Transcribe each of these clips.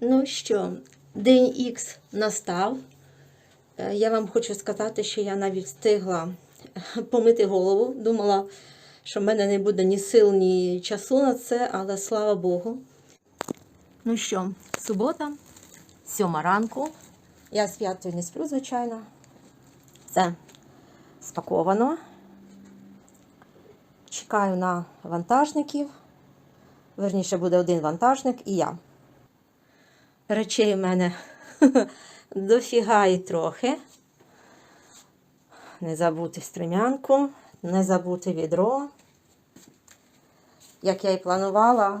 Ну що, день Х настав. Е, Я вам хочу сказати, що я навіть встигла помити голову. Думала, що в мене не буде ні сил, ні часу на це, але слава Богу. Ну що, субота, сьома ранку. Я з не сплю, звичайно. Це спаковано. Чекаю на вантажників. Верніше буде один вантажник і я. Речей в мене дофіга і трохи. Не забути стремянку, не забути відро. Як я і планувала,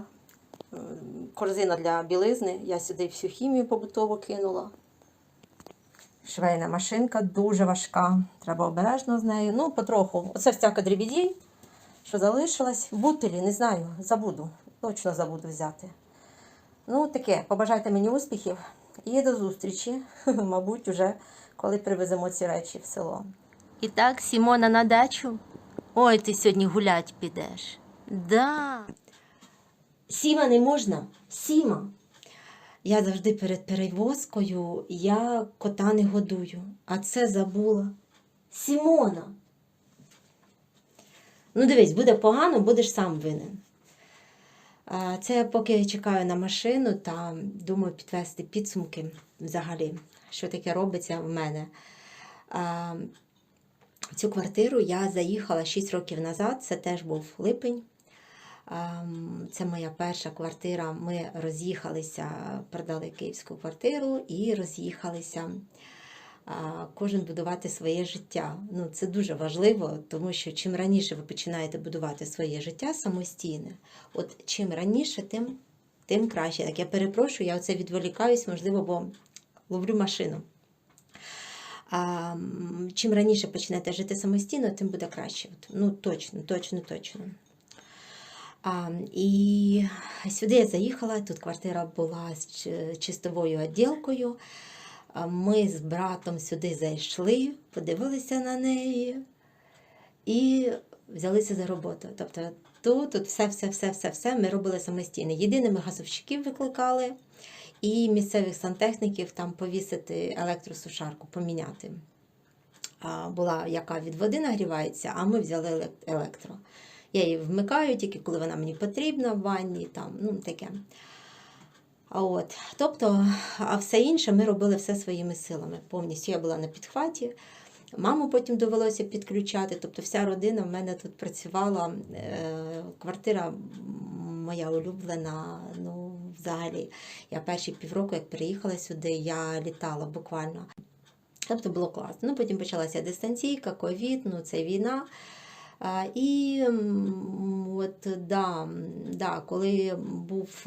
корзина для білизни. Я сюди всю хімію побутову кинула. Швейна машинка дуже важка. Треба обережно з нею. Ну, потроху. Оце всяка дрібідій, що залишилась. Бутилі, не знаю, забуду. Точно забуду взяти. Ну, таке, побажайте мені успіхів і до зустрічі, мабуть, уже коли привеземо ці речі в село. І так, Сімона на дачу. Ой, ти сьогодні гулять підеш. Да. Сіма не можна. Сіма. Я завжди перед перевозкою я кота не годую, а це забула. Сімона. Ну, дивись, буде погано, будеш сам винен. Це я поки чекаю на машину та думаю підвести підсумки взагалі, що таке робиться в мене. Цю квартиру я заїхала 6 років назад, це теж був липень. Це моя перша квартира. Ми роз'їхалися, продали київську квартиру і роз'їхалися. Кожен будувати своє життя. Ну, це дуже важливо, тому що чим раніше ви починаєте будувати своє життя самостійне, от чим раніше, тим, тим краще. Так, я перепрошую, я оце відволікаюсь, можливо, бо ловлю машину. А, чим раніше почнете жити самостійно, тим буде краще. От, ну, точно, точно, точно. А, і сюди я заїхала, тут квартира була з чистовою відділкою. А Ми з братом сюди зайшли, подивилися на неї і взялися за роботу. Тобто тут, тут все, все, все, все, все ми робили самостійно. Єдине, ми газовщиків викликали і місцевих сантехніків там повісити електросушарку, поміняти. А, була яка від води нагрівається, а ми взяли електро. Я її вмикаю тільки коли вона мені потрібна в ванні, там, ну таке. От, тобто, а все інше ми робили все своїми силами. Повністю я була на підхваті. Маму потім довелося підключати. Тобто вся родина в мене тут працювала. Е, Квартира моя улюблена. Ну, взагалі, я перші півроку, як приїхала сюди, я літала буквально. Тобто було класно. Ну, потім почалася дистанційка, ковід, ну це війна. І от да, да, коли був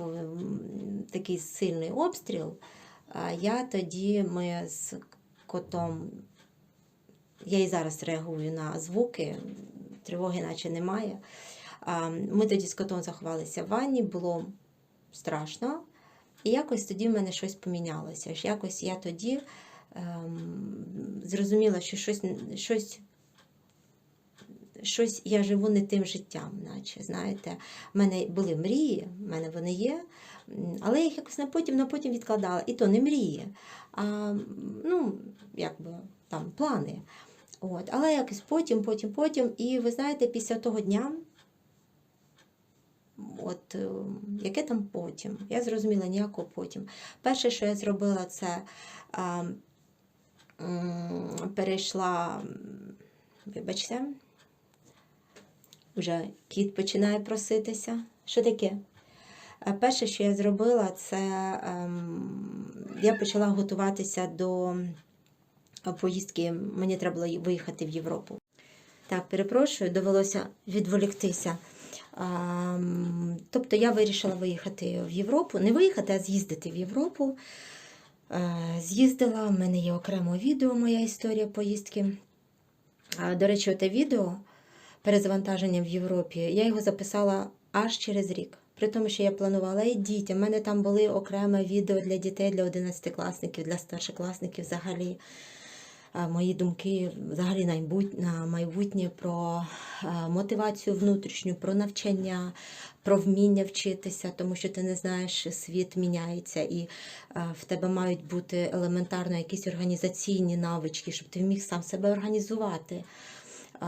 такий сильний обстріл, я тоді ми з котом, я і зараз реагую на звуки, тривоги наче немає. Ми тоді з котом заховалися в ванні, було страшно. І якось тоді в мене щось помінялося. Якось я тоді ем, зрозуміла, що щось, щось щось я живу не тим життям, наче знаєте, в мене були мрії, в мене вони є, але я їх якось на потім, на потім відкладала. І то не мрії, а ну, якби там плани. От, але якось потім, потім, потім. І ви знаєте, після того дня, от е, яке там потім? Я зрозуміла ніякого потім. Перше, що я зробила, це а, м, перейшла, вибачте, вже кіт починає проситися. Що таке? Е, Перше, що я зробила, це ем, я почала готуватися до е, поїздки. Мені треба було виїхати в Європу. Так, перепрошую, довелося відволіктися. Ем, тобто я вирішила виїхати в Європу. Не виїхати, а з'їздити в Європу. Е, З'їздила, в мене є окремо відео, моя історія поїздки. А, До речі, те відео перезавантаження в Європі, я його записала аж через рік. При тому, що я планувала і дітям. У мене там були окреме відео для дітей, для 11-класників, для старшокласників взагалі. Мої думки взагалі на майбутнє про мотивацію внутрішню, про навчання, про вміння вчитися, тому що ти не знаєш, світ міняється, і в тебе мають бути елементарно якісь організаційні навички, щоб ти міг сам себе організувати.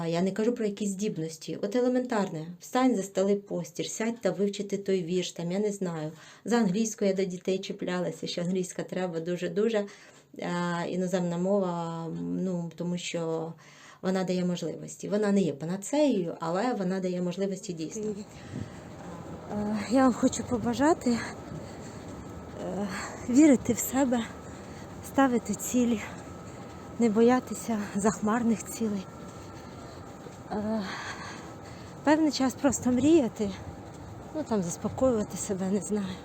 Я не кажу про якісь здібності. От елементарне, встань за столи постір, сядь та вивчити той вірш, там, я не знаю. За англійською я до дітей чіплялася, що англійська треба дуже-дуже. Іноземна мова, ну, тому що вона дає можливості. Вона не є панацеєю, але вона дає можливості дійсно. Я вам хочу побажати е, вірити в себе, ставити цілі, не боятися захмарних цілей. Певний час просто мріяти, ну там заспокоювати себе, не знаю.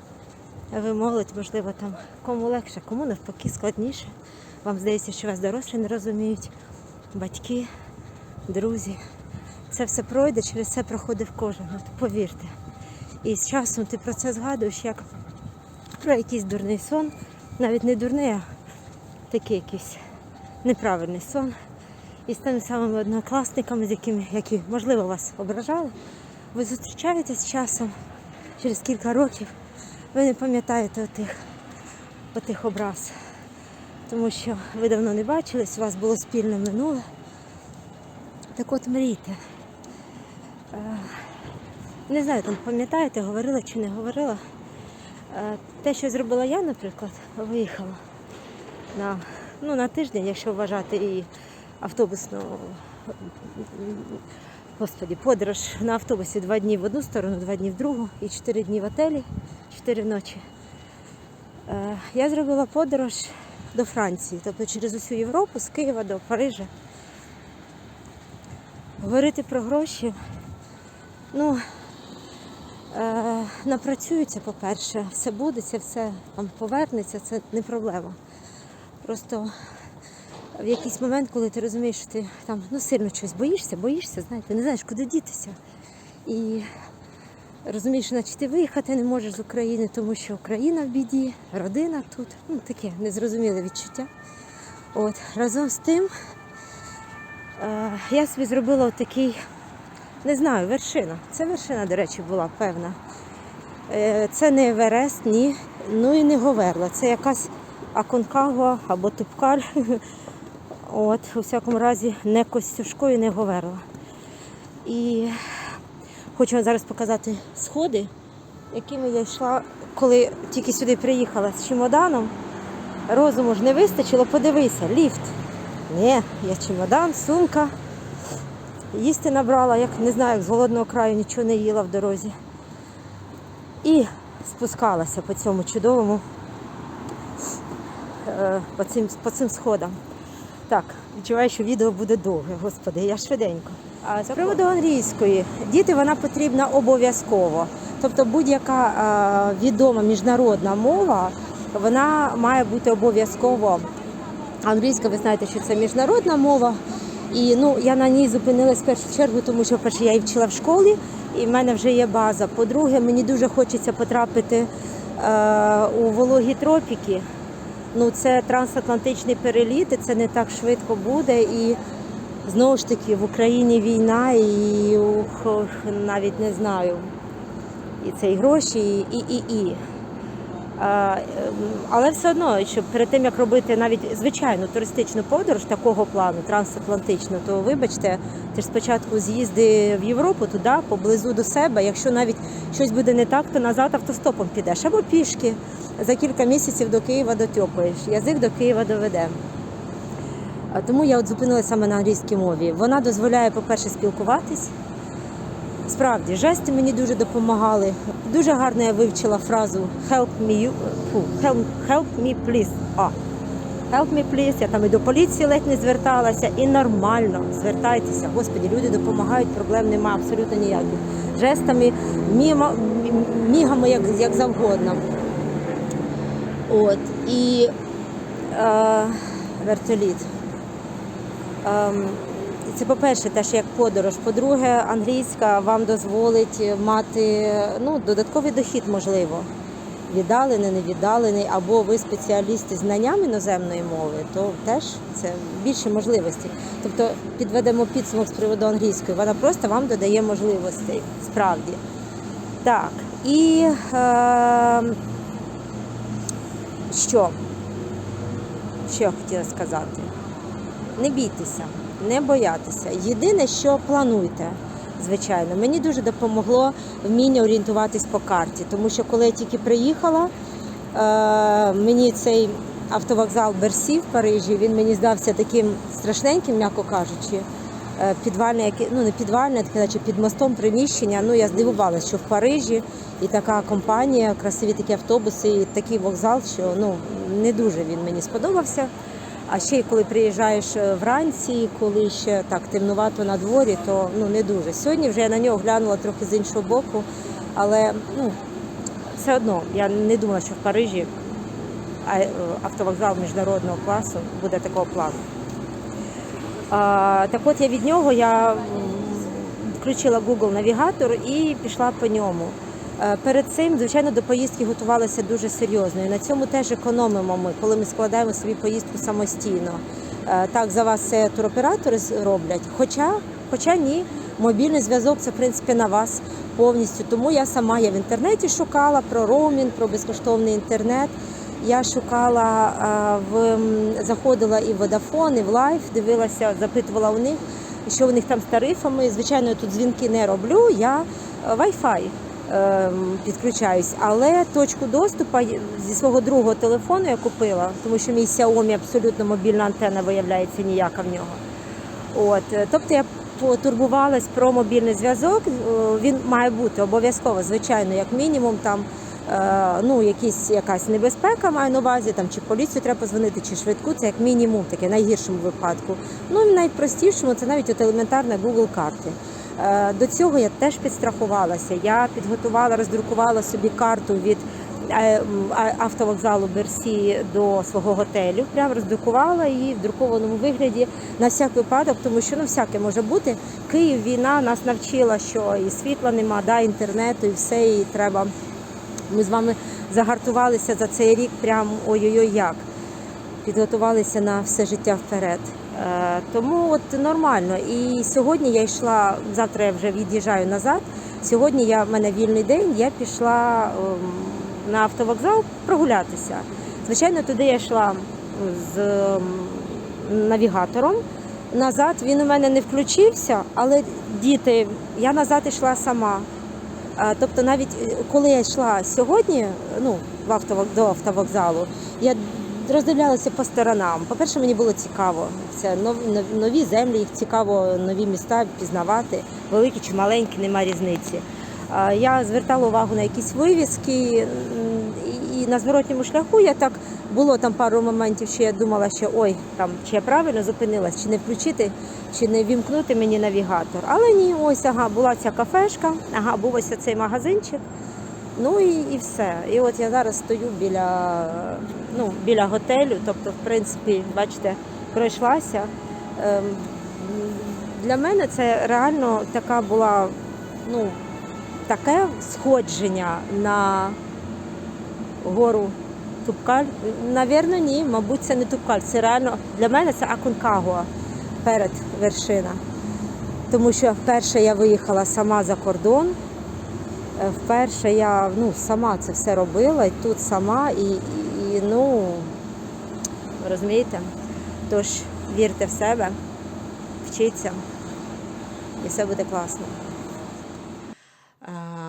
А можливо, там кому легше, кому навпаки складніше. Вам здається, що вас дорослі не розуміють, батьки, друзі. Це все пройде, через це проходив кожен. От повірте. І з часом ти про це згадуєш як про якийсь дурний сон. Навіть не дурний, а такий якийсь неправильний сон. І з тими самими однокласниками, з якими, які, можливо, вас ображали, ви зустрічаєтесь з часом через кілька років. Ви не пам'ятаєте отих, отих образ. Тому що ви давно не бачились, у вас було спільне минуле. Так от мрійте. Е, Не знаю, там пам'ятаєте, говорила чи не говорила. Е, Те, що зробила я, наприклад, виїхала на, ну, на тиждень, якщо вважати і автобусну господі, подорож на автобусі два дні в одну сторону, два дні в другу і чотири дні в отелі, чотири ночі. Е, Я зробила подорож до Франції, тобто через усю Європу, з Києва до Парижа. Говорити про гроші, ну, е, напрацюються, по-перше, все буде, це все там повернеться, це не проблема. Просто в якийсь момент, коли ти розумієш, що ти там ну, сильно щось боїшся, боїшся, знаєте, не знаєш, куди дітися. І розумієш, наче ти виїхати не можеш з України, тому що Україна в біді, родина тут. Ну, таке незрозуміле відчуття. От, разом з тим е, я собі зробила такий, не знаю, вершина. Це вершина, до речі, була певна. Е, Це не Еверест, ні. Ну і не Говерла. Це якась Аконкагуа або Тупкаль. От, у всякому разі, не Костюшко і не Говерла. І хочу вам зараз показати сходи, якими я йшла, коли тільки сюди приїхала з чемоданом. Розуму ж не вистачило, подивися, ліфт. Ні, я чемодан, сумка. Їсти набрала, як не знаю, як з голодного краю нічого не їла в дорозі. І спускалася по цьому чудовому, е, по цим, по цим сходам. Так, відчуваю, що відео буде довге, господи, я швиденько. А з приводу англійської, діти вона потрібна обов'язково. Тобто будь-яка відома міжнародна мова, вона має бути обов'язково. Англійська, ви знаєте, що це міжнародна мова. І ну, я на ній зупинилась в першу чергу, тому що перше я її вчила в школі, і в мене вже є база. По-друге, мені дуже хочеться потрапити е, у вологі тропіки. Ну, це трансатлантичний переліт, і це не так швидко буде. І знову ж таки в Україні війна, і ух, навіть не знаю. І це і гроші, і і, і. і. Ем, але все одно, що перед тим як робити навіть звичайну туристичну подорож такого плану, трансатлантичну, то вибачте, ти ж спочатку з'їзди в Європу туди, поблизу до себе. Якщо навіть щось буде не так, то назад автостопом підеш або пішки. За кілька місяців до Києва дотьопаєш. Язик до Києва доведе. Тому я от зупинилася саме на англійській мові. Вона дозволяє, по-перше, спілкуватись. Справді, жести мені дуже допомагали. Дуже гарно я вивчила фразу help me, help, help me please. А, help me please. Я там і до поліції ледь не зверталася, і нормально звертайтеся. Господі, люди допомагають, проблем немає абсолютно ніяких. Жестами, мігами, як, як завгодно. От, і е, вертоліт. Ем, це по-перше, теж як подорож. По-друге, англійська вам дозволить мати ну, додатковий дохід, можливо. Віддалений, не віддалений, або ви спеціаліст з знанням іноземної мови, то теж це більше можливостей. Тобто підведемо підсумок з приводу англійської, вона просто вам додає можливостей, справді. Так, і е, що? Що я хотіла сказати? Не бійтеся, не боятися. Єдине, що плануйте, звичайно. Мені дуже допомогло вміння орієнтуватись по карті, тому що коли я тільки приїхала, е, мені цей автовокзал Берсі в Парижі, він мені здався таким страшненьким, м'яко кажучи. Е, Підвальне, яке- ну не підвальне, таке, наче під мостом приміщення. Ну я здивувалася, що в Парижі і така компанія, красиві такі автобуси, і такий вокзал, що ну не дуже він мені сподобався. А ще коли приїжджаєш е, вранці, коли ще так темнувато на дворі, то ну не дуже. Сьогодні вже я на нього глянула трохи з іншого боку, але ну все одно я не думала, що в Парижі е, автовокзал міжнародного класу буде такого плану. А, так от я від нього я включила Google навігатор і пішла по ньому. Е, Перед цим, звичайно, до поїздки готувалася дуже серйозно. І на цьому теж економимо ми, коли ми складаємо собі поїздку самостійно. Е, Так, за вас це туроператори роблять. Хоча, хоча ні, мобільний зв'язок це в принципі на вас повністю. Тому я сама я в інтернеті шукала про роумінг, про безкоштовний інтернет. Я шукала е, в заходила і в Vodafone, і в Life, дивилася, запитувала у них, що у них там з тарифами. Звичайно, я тут дзвінки не роблю. Я Wi-Fi підключаюсь, але точку доступу зі свого другого телефону я купила, тому що мій Xiaomi абсолютно мобільна антенна виявляється ніяка в нього. От, е, тобто я потурбувалась про мобільний зв'язок. Е, Він має бути обов'язково, звичайно, як мінімум там. е, Ну, якісь якась небезпека маю на увазі, там чи поліцію треба позвонити, чи швидку, це як мінімум, таке найгіршому випадку. Ну і найпростішому це навіть от елементарне Google карти. Е, До цього я теж підстрахувалася. Я підготувала, роздрукувала собі карту від е, автовокзалу Берсі до свого готелю. Прямо роздрукувала її в друкованому вигляді на всяк випадок, тому що ну всяке може бути. Київ війна нас навчила, що і світла нема, да, інтернету, і все, і треба. Ми з вами загартувалися за цей рік, прям ой-ой-ой як. Підготувалися на все життя вперед. Е, тому от нормально. І сьогодні я йшла, завтра я вже від'їжджаю назад. Сьогодні я, в мене вільний день, я пішла ем, на автовокзал прогулятися. Звичайно, туди я йшла з ем, навігатором. Назад він у мене не включився, але діти, я назад йшла сама. Тобто, навіть е, коли я йшла сьогодні, ну в автовок до автовокзалу, я роздивлялася по сторонам. По-перше, мені було цікаво. Це нов- нов- нові землі, їх цікаво, нові міста пізнавати, великі чи маленькі, нема різниці. Я звертала увагу на якісь вивіски, і на зворотньому шляху я так було там пару моментів, що я думала, що ой, там чи я правильно зупинилась, чи не включити, чи не вімкнути мені навігатор. Але ні, ось ага, була ця кафешка, ага, був ось цей магазинчик. Ну і, і все. І от я зараз стою біля, ну, біля готелю, тобто, в принципі, бачите, пройшлася. Ем, Для мене це реально така була, ну, таке сходження на гору Тупкаль. Навірно, ні, мабуть, це не Тупкаль. Це реально для мене це Аконкагуа перед вершина. Тому що вперше я виїхала сама за кордон. Е, Вперше я ну, сама це все робила, і тут сама, і, і, ну розумієте? Тож вірте в себе, вчіться, і все буде класно.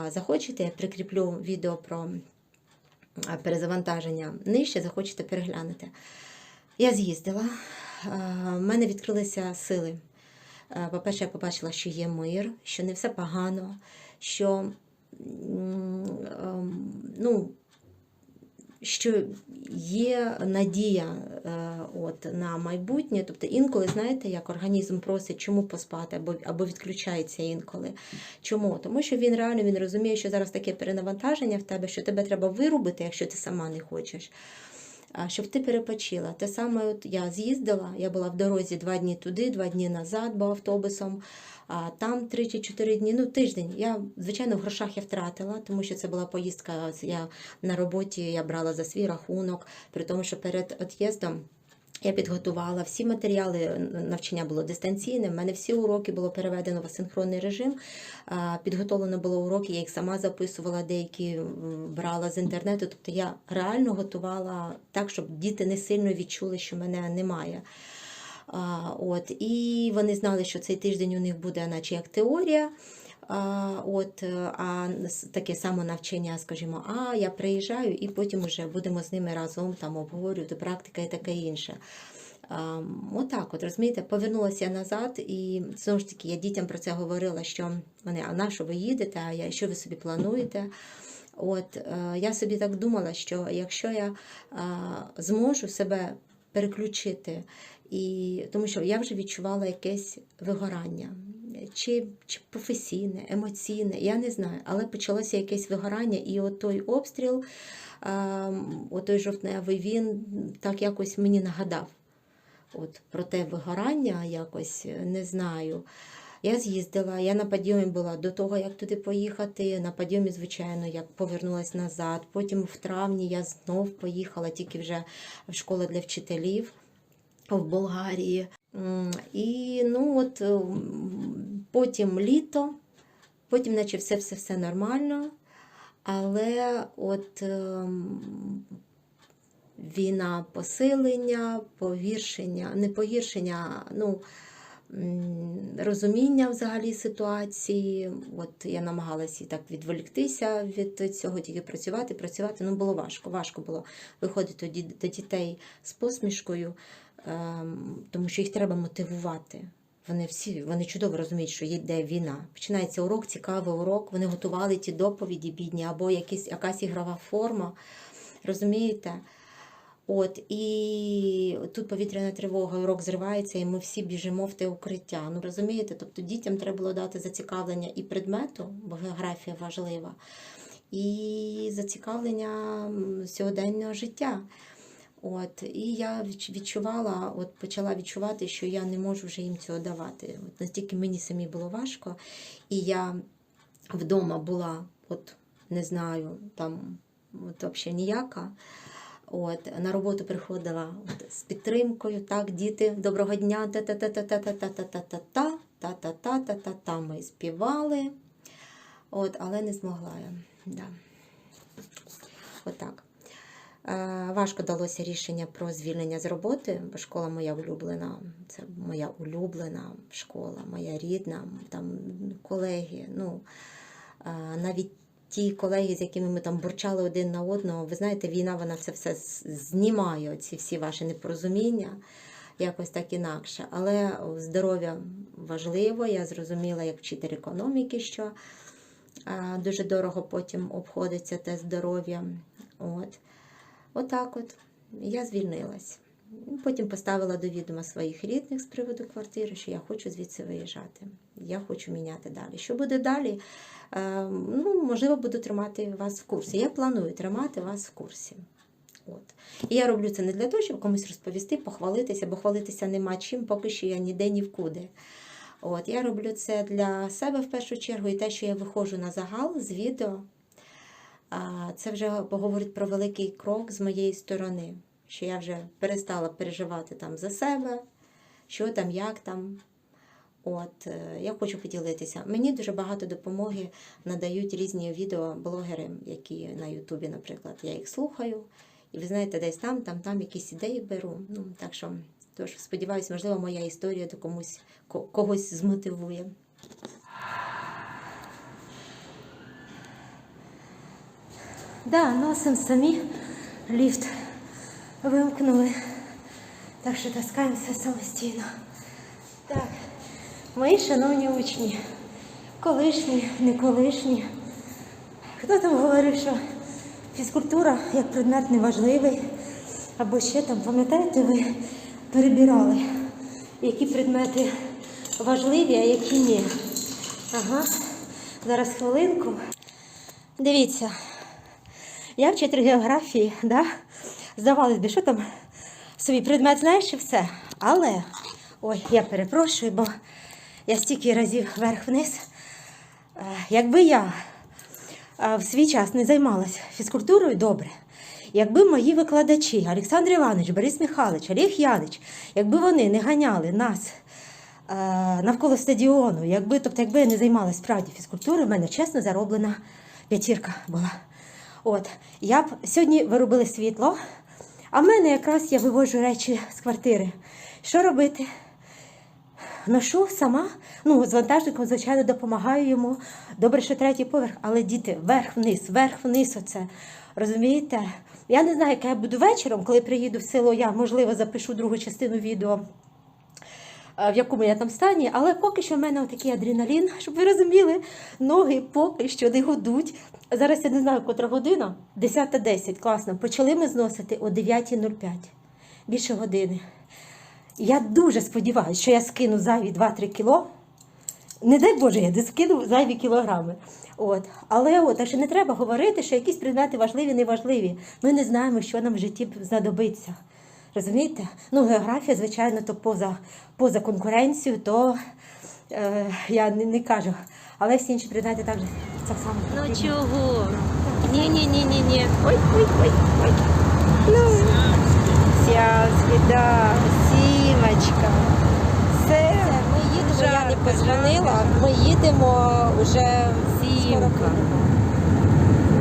Захочете, я прикріплю відео про перезавантаження нижче, захочете переглянути. Я з'їздила, в мене відкрилися сили. Е, По-перше, я побачила, що є мир, що не все погано, що ну, що є надія е, от, на майбутнє. Тобто інколи, знаєте, як організм просить, чому поспати, або, або відключається інколи. Чому? Тому що він реально він розуміє, що зараз таке перенавантаження в тебе, що тебе треба вирубити, якщо ти сама не хочеш. Щоб ти перепочила. Те саме от я з'їздила, я була в дорозі два дні туди, два дні назад, бо автобусом. А там три чи чотири дні, ну тиждень. Я, звичайно, в грошах я втратила, тому що це була поїздка. Я на роботі я брала за свій рахунок, при тому, що перед від'їздом Я підготувала всі матеріали. Навчання було дистанційне. В мене всі уроки було переведено в асинхронний режим. Підготовлено було уроки, я їх сама записувала, деякі брала з інтернету. Тобто я реально готувала так, щоб діти не сильно відчули, що мене немає. От, і вони знали, що цей тиждень у них буде, наче як теорія. От, е, а таке саме навчання, скажімо, а я приїжджаю і потім вже будемо з ними разом там обговорювати практика і таке інше. Отак, от розумієте, повернулася я назад, і знову ж таки я дітям про це говорила, що вони, а на що ви їдете, а що ви собі плануєте? От е, я собі так думала, що якщо я зможу себе переключити, і тому що я вже відчувала якесь вигорання, чи, чи професійне, емоційне, я не знаю, але почалося якесь вигорання, і от той обстріл, е, от той жовтневий, він так якось мені нагадав. От про те вигорання якось не знаю. Я з'їздила, я на підйомі була до того, як туди поїхати. На підйомі, звичайно, як повернулась назад. Потім в травні я знов поїхала тільки вже в школу для вчителів в Болгарії. І ну от потім літо, потім, наче все, все, все нормально. Але от ем, війна посилення, погіршення, не погіршення, ну розуміння взагалі ситуації. От я намагалася і так відволіктися від цього, тільки працювати, працювати. Ну було важко. Важко було виходити до дітей з посмішкою, ем, тому що їх треба мотивувати. Вони всі вони чудово розуміють, що йде війна. Починається урок, цікавий урок. Вони готували ті доповіді бідні, або якісь, якась ігрова форма. Розумієте? От і тут повітряна тривога, урок зривається, і ми всі біжимо в те укриття. Ну розумієте? Тобто дітям треба було дати зацікавлення і предмету, бо географія важлива, і зацікавлення сьогоденного життя. От, і я відчувала, от почала відчувати, що я не можу вже їм цього давати. От настільки мені самі було важко, і я вдома була, от не знаю, там от взагалі ніяка. От, на роботу приходила от, з підтримкою, так, діти, доброго дня, та-та-та-та-та-та-та-та-та, та-та-та-та-та-та. Ми співали, от, але не змогла я. Да. Отак. Е, Важко далося рішення про звільнення з роботи, бо школа моя улюблена, це моя улюблена школа, моя рідна, там колеги. Ну, е, навіть ті колеги, з якими ми там бурчали один на одного, ви знаєте, війна вона це все знімає, ці всі ваші непорозуміння, якось так інакше. Але здоров'я важливо. Я зрозуміла, як вчитель економіки, що е, дуже дорого потім обходиться те здоров'я. От. Отак от. Я звільнилась. Потім поставила до відома своїх рідних з приводу квартири, що я хочу звідси виїжджати. Я хочу міняти далі. Що буде далі? Е, ну, можливо, буду тримати вас в курсі. Я планую тримати вас в курсі. От. І я роблю це не для того, щоб комусь розповісти, похвалитися, бо хвалитися нема чим, поки що я ніде ні вкуди. От, я роблю це для себе в першу чергу, і те, що я виходжу на загал з відео, це вже говорить про великий крок з моєї сторони, що я вже перестала переживати там за себе, що там, як там. От, е, я хочу поділитися. Мені дуже багато допомоги надають різні відеоблогери, які на Ютубі, наприклад. Я їх слухаю, і ви знаєте, десь там, там, там якісь ідеї беру. Ну, так що, тож, сподіваюся, можливо, моя історія до комусь когось змотивує. Да, носим самі ліфт вимкнули. Так що таскаємося самостійно. Так, мої шановні учні, колишні, не колишні. Хто там говорив, що фізкультура як предмет неважливий, або ще там, пам'ятаєте, ви перебирали, які предмети важливі, а які ні. Ага, зараз хвилинку. Дивіться, я вчитель географії, да? здавалось би, що там свій предмет знаєш і все. Але, ой, я перепрошую, бо я стільки разів вверх-вниз. Е, Якби я е, в свій час не займалася фізкультурою добре, Якби мої викладачі Олександр Іванович, Борис Михайлович, Олег Янич, якби вони не ганяли нас е, навколо стадіону, якби, тобто, якби я не займалася справді фізкультурою, в мене чесно зароблена п'ятірка була. От, я б сьогодні виробили світло, а в мене якраз я вивожу речі з квартири. Що робити? Ношу сама, ну, з вантажником, звичайно, допомагаю йому. Добре, що третій поверх, але діти, вверх-вниз, вверх-вниз оце. Розумієте? Я не знаю, яка я буду вечором, коли приїду в село, я, можливо, запишу другу частину відео, в якому я там стані, але поки що в мене отакий адреналін, щоб ви розуміли, ноги поки що не гудуть. Зараз я не знаю, котра година, 10.10, класно. Почали ми зносити о 9.05, більше години. Я дуже сподіваюся, що я скину зайві 2-3 кіло. Не дай Боже, я не скину зайві кілограми. От. Але от, а ще не треба говорити, що якісь предмети важливі, неважливі. Ми не знаємо, що нам в житті знадобиться. Розумієте? Ну, географія, звичайно, то поза, поза конкуренцією, то е, я не, не кажу. Але всі інші предмети також так само. Ну чого? Ні, ні, ні, ні, ні. Ой, ой, ой, ой. Ну, сявськи, да, сімочка. Все, Ми їдемо, я не Жарко, позвонила, ми їдемо вже Сімка.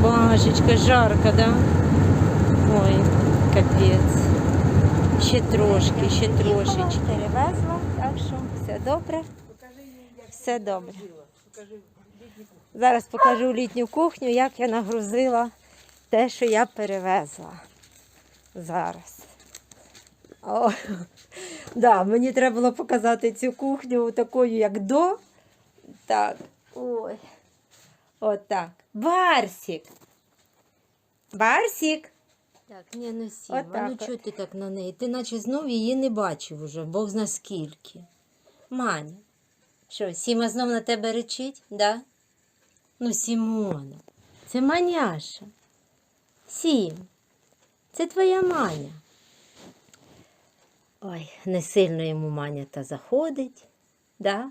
Божечка, жарко, да? Ой, капець. Ще трошки, ще трошечки. Перевезла, так що все добре. Все добре. Зараз покажу літню кухню, як я нагрузила те, що я перевезла. Зараз. О, да, мені треба було показати цю кухню такою, як до. Так. Ой. Отак. Барсік. Барсік. Так, не ну Сіма, Отак ну от. чого ти так на неї? Ти наче знов її не бачив уже, Бог зна скільки. Маня, що, Сіма знов на тебе речить, да? Ну, Сімона, це маняша. Сім, це твоя маня. Ой, не сильно йому маня та заходить, да?